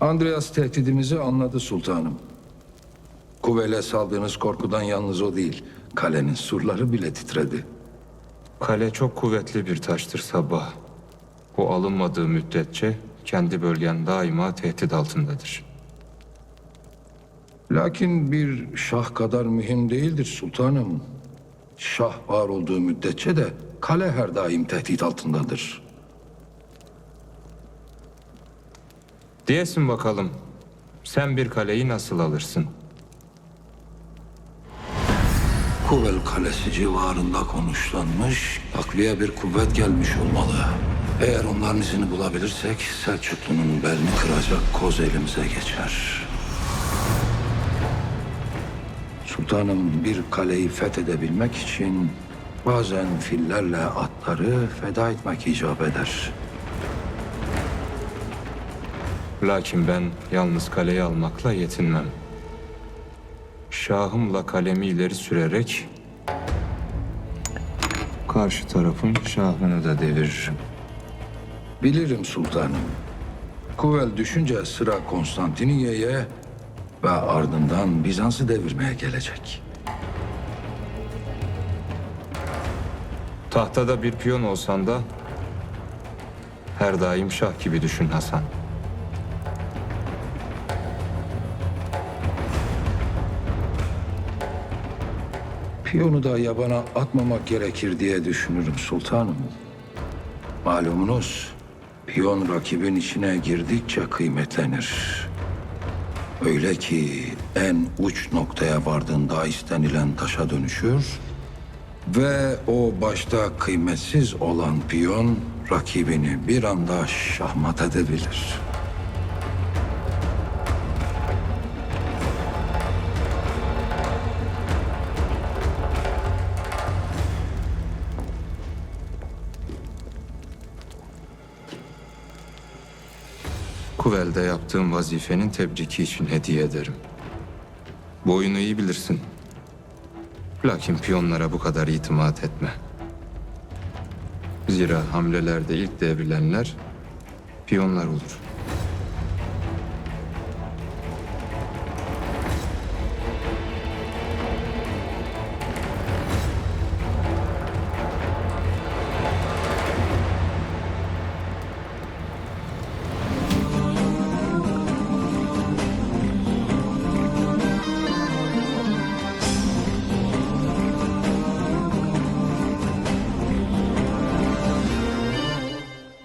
Andreas tehdidimizi anladı sultanım. Kuvele saldığınız korkudan yalnız o değil, kalenin surları bile titredi. Kale çok kuvvetli bir taştır sabah. O alınmadığı müddetçe kendi bölgen daima tehdit altındadır. Lakin bir şah kadar mühim değildir sultanım. Şah var olduğu müddetçe de kale her daim tehdit altındadır. Diyesin bakalım, sen bir kaleyi nasıl alırsın? Kuvel Kalesi civarında konuşlanmış, takviye bir kuvvet gelmiş olmalı. Eğer onların izini bulabilirsek Selçuklu'nun belini kıracak koz elimize geçer. Sultanım bir kaleyi fethedebilmek için bazen fillerle atları feda etmek icap eder. Lakin ben yalnız kaleyi almakla yetinmem. Şahımla kalemi ileri sürerek karşı tarafın şahını da deviririm. Bilirim sultanım. Kuvel düşünce sıra Konstantiniye'ye ve ardından Bizans'ı devirmeye gelecek. Tahtada bir piyon olsan da her daim şah gibi düşün Hasan. Piyonu da yabana atmamak gerekir diye düşünürüm sultanım. Malumunuz piyon rakibin içine girdikçe kıymetlenir. Öyle ki en uç noktaya vardığında istenilen taşa dönüşür ve o başta kıymetsiz olan piyon rakibini bir anda şahmat edebilir. Kuvel'de yaptığım vazifenin tebriki için hediye ederim. Bu oyunu iyi bilirsin. Lakin piyonlara bu kadar itimat etme. Zira hamlelerde ilk devrilenler piyonlar olur.